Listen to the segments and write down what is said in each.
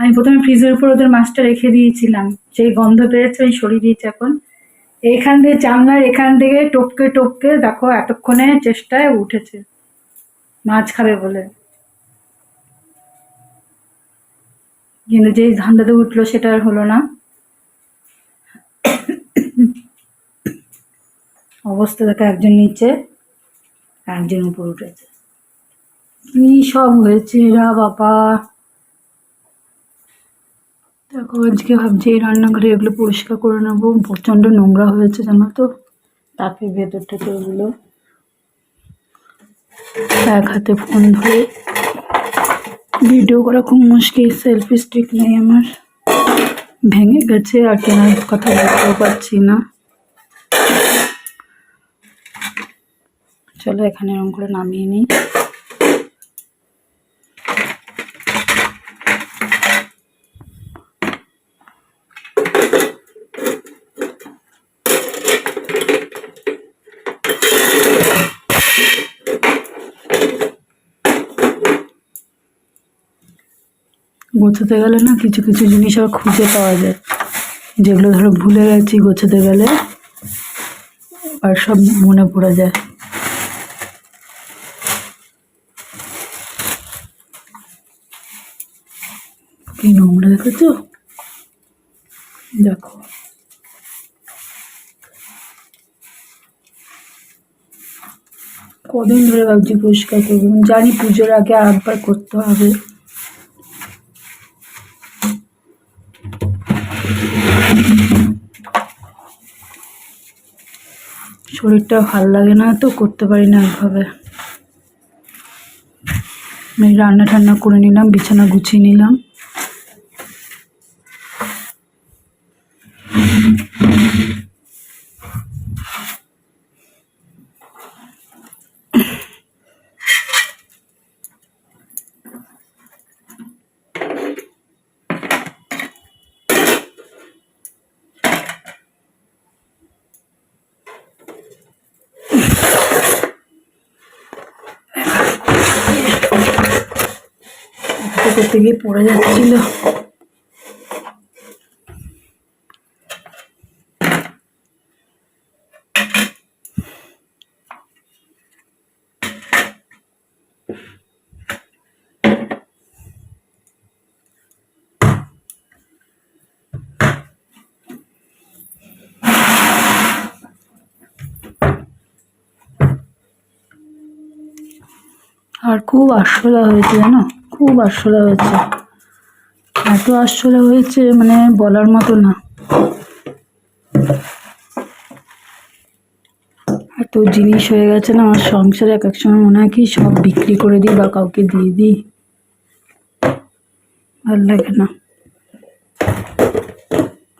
আমি প্রথমে ফ্রিজের উপর ওদের মাছটা রেখে দিয়েছিলাম। সেই গন্ধ পেয়েছে আমি সরিয়ে দিয়েছি এখন। এইখান থেকে জানলার এখান থেকে টপকে টপকে দেখো এতক্ষণে চেষ্টায় উঠেছে। মাছ খাবে বলে। কিন্তু যেই ধান্দাতে উঠল সেটা আর হলো না। অবস্থা দেখো একজন নিচে, একজন উপর উঠেছে। কি সব হয়েছে রা বাবা। দেখো, আজকে ভাবছি এই রান্নাঘরে এগুলো পরিষ্কার করে নেব। প্রচণ্ড নোংরা হয়েছে, জানো তো। তাপে ভেতর টেতর এগুলো এক হাতে ফোন ধরে। ভিডিও করা খুব মুশকিল সেলফি স্টিক নেই আমার। ভেঙে গেছে আর কেনার কথা বলতেও পারছি না। চলো এখানে এরকম করে নামিয়ে নিই। গোছাতে গেলে না কিছু কিছু জিনিস আর খুঁজে পাওয়া যায়। যেগুলো ধরো ভুলে গেছি গোছাতে গেলে, আর সব মনে পড়ে যায়। কি নোংরা দেখেছ? দেখো। কদিন ধরে ভাবছি পরিষ্কার করব। জানি পুজোর আগে আরেকবার করতে হবে। শরীরটা ভালো লাগে না তো করতে পারি না একভাবে আমি রান্না টান্না করে নিলাম, বিছানা গুছিয়ে নিলাম। করতে গিয়ে পড়ে যাচ্ছিল। আর খুব আরশোলা হয়েছে জানো? খুব আরশোলা হয়েছে। এত আরশোলা হয়েছে মানে বলার মতো না। এত জিনিস হয়ে গেছে না, আমার সংসারে এক এক সময় মনে হয় কি সব বিক্রি করে দিই বা কাউকে দিয়ে দিই। ভালো লাগে না।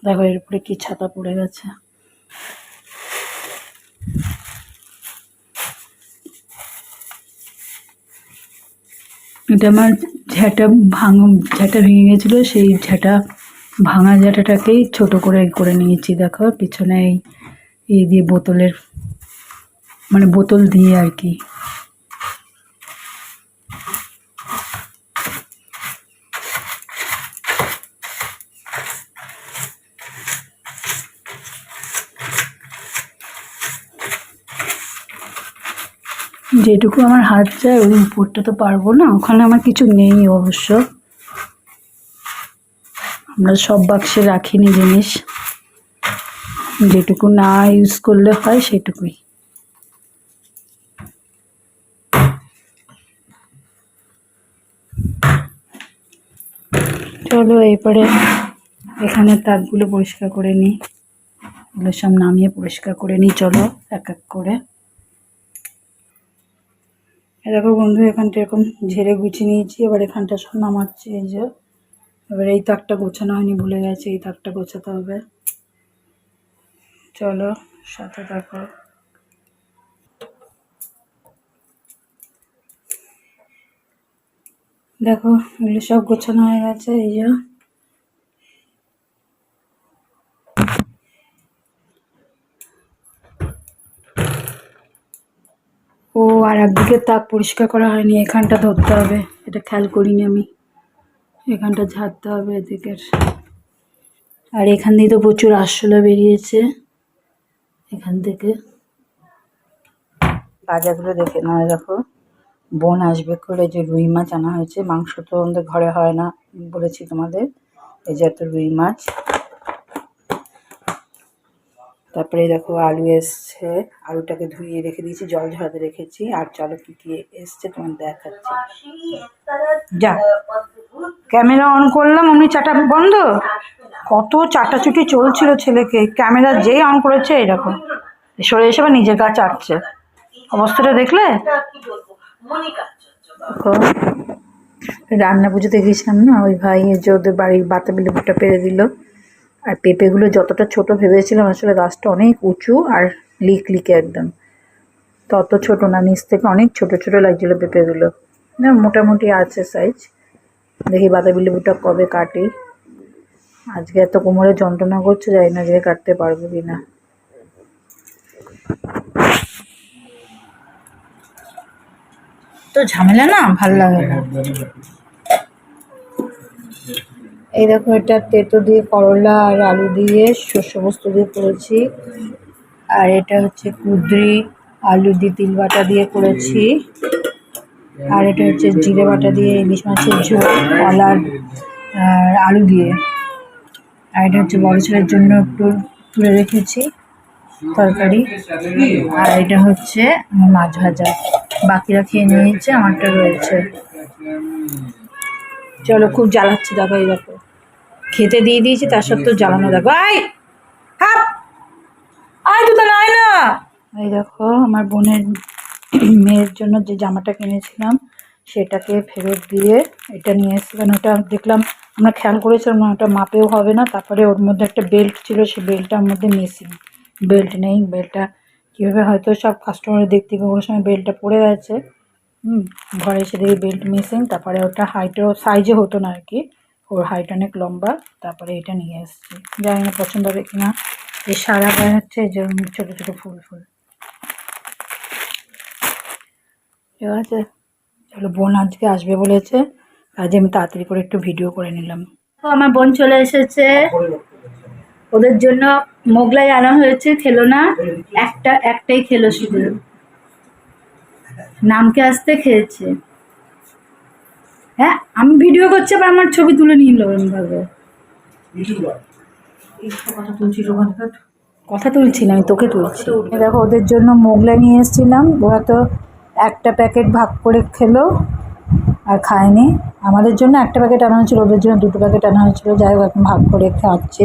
দেখো এর উপরে কি ছাতা পড়ে গেছে। এটা আমার ঝ্যাঁটা ভাঙ ঝ্যাঁটা ভেঙে গেছিল, সেই ঝ্যাটা ভাঙা ঝ্যাটাটাকেই ছোট করে করে নিয়েছি, দেখো, পিছনে এই দিয়ে বোতলের মানে বোতল দিয়ে আর কি। যেটুকু আমার হাত যায় ওই উপরটা তো পারব না। ওখানে আমার কিছু নেই অবশ্য। আমরা সব বাক্সে রাখিনি জিনিস। যেটুকু না ইউজ করলে হয় সেটুকুই। চলো এরপরে এখানে তাকগুলো পরিষ্কার করে নিই। এগুলো সব নামিয়ে পরিষ্কার করে নিই। চলো এক এক করে। দেখো বন্ধু, এখানটা এরকম ঝেড়ে গুছিয়ে নিয়েছি, এবার এখানটা সব নামাচ্ছি, এই যে। এবার এই তাকটা গোছানো হয়নি ভুলে গেছে, এই তাকটা গোছাতে হবে। চলো, সাথে দেখো দেখো, এগুলো সব গোছানো হয়ে গেছে, এই যে। ও, আর একদিকে তাক পরিষ্কার করা হয়নি, এখানটা ধরতে হবে। এটা খেয়াল করিনি আমি। এখানটা ঝাড়তে হবে এদিকের। আর এখান দিয়ে তো প্রচুর আরশোলা বেরিয়েছে। এখান থেকে বাজারগুলো দেখে নয় দেখো। বোন আসবে করে যে রুই মাছ আনা হয়েছে, মাংস তো আমাদের ঘরে হয় না বলেছি তোমাদের। এই যে এত রুই মাছ। তারপরে দেখো আলু এসছে। আলুটাকে ধুয়ে রেখে দিয়েছি জল ঝরাতে রেখেছি। আর চলো কি কি এসছে তোমার দেখাচ্ছি। যা ক্যামেরা অন করলাম অমনি চাটা বন্ধ? কত চাটাচুটি চলছিল ছেলেকে। ক্যামেরা যেই অন করেছে এরকম। সরে এসে আবার নিজের গা চাটছে। অবস্থাটা দেখলে? দেখো, রান্না পুজোতে গেছিলাম না? ওই ভাই যে ওদের বাড়ির বাতাবি লেবুটা পেরে দিল। আর পেঁপেগুলো যতটা ছোট ভেবেছিলাম, আসলে গাছটা অনেক উঁচু আর লিক লিকে একদম। তত ছোট না, নিচ থেকে অনেক ছোট ছোট লাগছিল পেঁপেগুলো। না, মোটামুটি আছে সাইজ দেখি বাতাবি লেবুটা কবে কাটি। আজকে এত কোমরে যন্ত্রণা করছে, জানি না যে কাটতে পারব কি না তো ঝামেলা না? ভালো লাগে না। এই দেখো, এটা তেতো দিয়ে করলা আর আলু দিয়ে শস্য বস্তু দিয়ে করেছি। আর এটা হচ্ছে কুদ্রি, আলু দিয়ে তিল বাটা দিয়ে করেছি। আর এটা হচ্ছে জিরে বাটা দিয়ে ইলিশ মাছের ঝোল, কলার আর আলু দিয়ে। আর এটা হচ্ছে বড় ছেলের জন্য একটু তুলে রেখেছি তরকারি। আর এটা হচ্ছে মাছ ভাজা। বাকিরা খেয়ে নিয়েছে, আমারটা রয়েছে। চলো, খুব জ্বালাচ্ছে, দেখো এই দেখো। খেতে দিয়ে দিয়েছি, তার সত্ত্বেও জ্বালানো দেখো আই আয় তো নাই না! এই দেখো, আমার বোনের মেয়ের জন্য যে জামাটা কিনেছিলাম, সেটাকে ফেরত দিয়ে এটা নিয়ে এসেছি। কারণ ওটা দেখলাম, আমরা খেয়াল করেছিলাম ওটা মাপেও হবে না, তারপরে ওর মধ্যে একটা বেল্ট ছিল, সেই বেল্টটার মধ্যে মিসিং বেল্ট নেই। বেল্টটা কীভাবে হয়তো সব কাস্টমার দেখতে গিয়ে ওর সময় বেল্টটা পড়ে গেছে। হুম, ঘরে এসে দেখি বেল্ট মিসিং তারপরে ওটা হাইটও সাইজে হতো না আর কি। ওর হাইট অনেক লম্বা, তারপরে এটা নিয়ে এসেছি। জানি না পছন্দ হবে কিনা। এই সারা গায়ে হচ্ছে যে ছোটো ছোটো ফুল ফুল। ঠিক আছে? চলো, বোন আজকে আসবে বলেছে। কাজে আমি তাড়াতাড়ি করে একটু ভিডিও করে নিলাম। তো আমার বোন চলে এসেছে। ওদের জন্য মোগলাই আনা হয়েছে, খেলো না। একটা, একটাই খেলো শুধু। নামকে আসতে খেয়েছে। হ্যাঁ আমি ভিডিও করছি আবার আমার ছবি তুলে নিল এমনভাবে কথা তুলছি না আমি তোকে তুলছি। দেখো ওদের জন্য মোগলাই নিয়ে এসেছিলাম ওরা তো একটা প্যাকেট ভাগ করে খেলো আর খায়নি। আমাদের জন্য একটা প্যাকেট আনা হয়েছিল ওদের জন্য দুটো প্যাকেট আনা হয়েছিল যাই হোক এখন ভাগ করে খাচ্ছে।